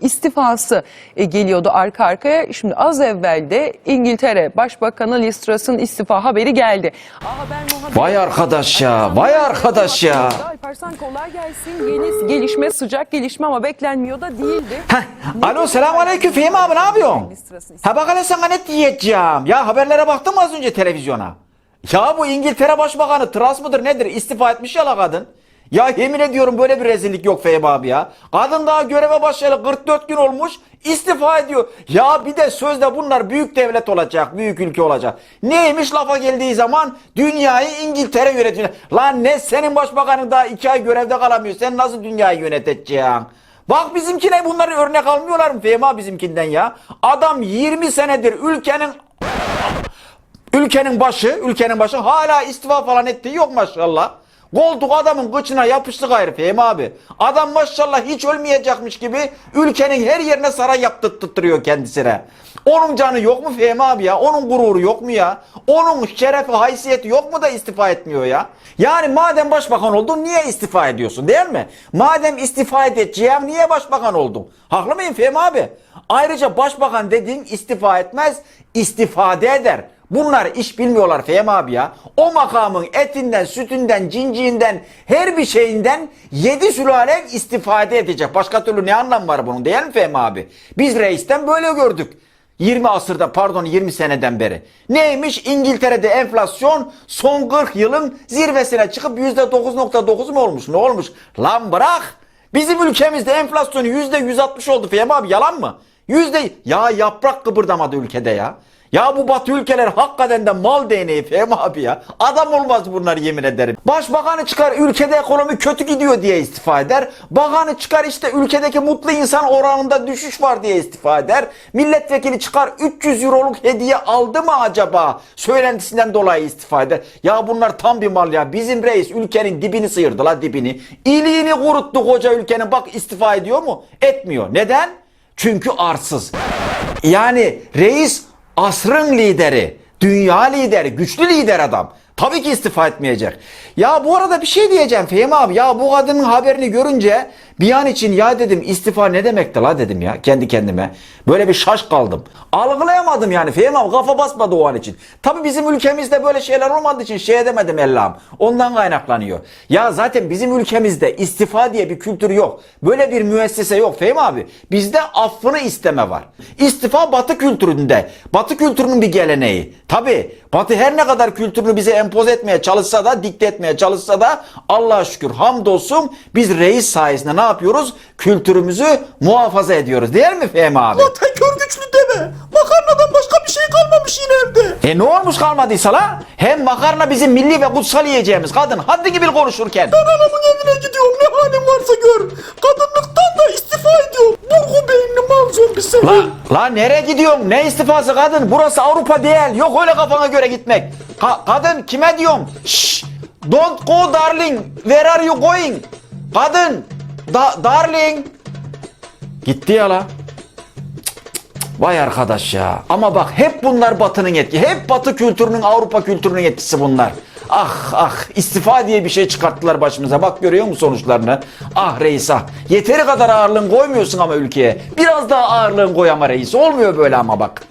istifası e, geliyordu arka arkaya. Şimdi az evvel de İngiltere Başbakanı Liz Truss'ın istifa haberi geldi. A Haber Vay arkadaş ya, vay arkadaş ya. Alparslan kolay gelsin. Yeni gelişme, sıcak gelişme ama beklenmiyor da değildi. Heh, alo selamun aleyküm Fehmi abi ne yapıyorsun? Ha bak hele sana ne diyeceğim. Ya haberlere baktım mı az önce televizyona. Ya bu İngiltere Başbakanı Truss mıdır nedir istifa etmiş ya la kadın. Ya yemin ediyorum böyle bir rezillik yok Fehmi abi ya. Kadın daha göreve başlayalı 44 gün olmuş istifa ediyor. Ya bir de sözde bunlar büyük devlet olacak, büyük ülke olacak. Neymiş lafa geldiği zaman dünyayı İngiltere yönetiyor. Lan ne senin başbakanın daha iki ay görevde kalamıyor. Sen nasıl dünyayı yöneteceksin? Bak bizimkine bunları örnek almıyorlar mı Fehmi abi bizimkinden ya? Adam 20 senedir ülkenin ülkenin başı, ülkenin başı hala istifa falan ettiği yok maşallah. Koltuk adamın kıçına yapıştı gayrı Fehmi abi. Adam maşallah hiç ölmeyecekmiş gibi ülkenin her yerine saray yaptırttırıyor kendisine. Onun canı yok mu Fehmi abi ya? Onun gururu yok mu ya? Onun şerefi, haysiyeti yok mu da istifa etmiyor ya? Yani madem başbakan oldun niye istifa ediyorsun değil mi? Madem istifa edeceğim niye başbakan oldun? Haklı mıyım Fehmi abi? Ayrıca başbakan dediğin istifa etmez, istifade eder. Bunlar iş bilmiyorlar Fehmi abi ya. O makamın etinden, sütünden, cinciğinden, her bir şeyinden yedi sülale istifade edecek. Başka türlü ne anlam var bunun değil mi Fehmi abi? Biz reisten böyle gördük. 20 asırda pardon 20 seneden beri. Neymiş İngiltere'de enflasyon son 40 yılın zirvesine çıkıp %9.9 mu olmuş? Ne olmuş? Lan bırak. Bizim ülkemizde enflasyon %160 oldu Fehmi abi yalan mı? Yüzde ya yaprak kıpırdamadı ülkede ya. Ya bu batı ülkeler hakikaten de mal değneği Fehmi abi ya. Adam olmaz bunlar yemin ederim. Başbakanı çıkar ülkede ekonomi kötü gidiyor diye istifa eder. Bakanı çıkar işte ülkedeki mutlu insan oranında düşüş var diye istifa eder. Milletvekili çıkar 300 euroluk hediye aldı mı acaba? Söylentisinden dolayı istifa eder. Ya bunlar tam bir mal ya. Bizim reis ülkenin dibini sıyırdı la dibini. İliğini kuruttu koca ülkenin. Bak istifa ediyor mu? Etmiyor. Neden? Çünkü arsız. Yani reis asrın lideri, dünya lideri, güçlü lider adam. Tabii ki istifa etmeyecek. Ya bu arada bir şey diyeceğim Fehmi abi. Ya bu kadının haberini görünce bir an için ya dedim istifa ne demekti la dedim ya kendi kendime. Böyle bir şaş kaldım. Algılayamadım yani Fehmi abi kafa basmadı o an için. Tabii bizim ülkemizde böyle şeyler olmadığı için şey edemedim Ellam. Ondan kaynaklanıyor. Ya zaten bizim ülkemizde istifa diye bir kültür yok. Böyle bir müessese yok Fehmi abi. Bizde affını isteme var. İstifa batı kültüründe. Batı kültürünün bir geleneği. Tabii batı her ne kadar kültürünü bize empoze etmeye çalışsa da dikte etmeye çalışsa da Allah'a şükür hamdolsun biz reis sayesinde yapıyoruz? Kültürümüzü muhafaza ediyoruz. Değil mi Fehmi abi? Vatan kör güçlü deme. Makarnadan başka bir şey kalmamış yine evde. E ne olmuş kalmadıysa la? Hem makarna bizim milli ve kutsal yiyeceğimiz kadın. Haddi gibi konuşurken. Ben anamın evine gidiyorum ne halin varsa gör. Kadınlıktan da istifa ediyorum. Burgu beyinli mal zombi seni. La, la nereye gidiyorsun? Ne istifası kadın? Burası Avrupa değil. Yok öyle kafana göre gitmek. Ka- kadın kime diyorum? Şşş. Don't go darling. Where are you going? Kadın. Da- darling. Gitti ya la. Vay arkadaş ya. Ama bak hep bunlar batının etki. Hep batı kültürünün Avrupa kültürünün etkisi bunlar. Ah ah istifa diye bir şey çıkarttılar başımıza. Bak görüyor musun sonuçlarını? Ah reis ah. Yeteri kadar ağırlığın koymuyorsun ama ülkeye. Biraz daha ağırlığın koy ama reis. Olmuyor böyle ama bak.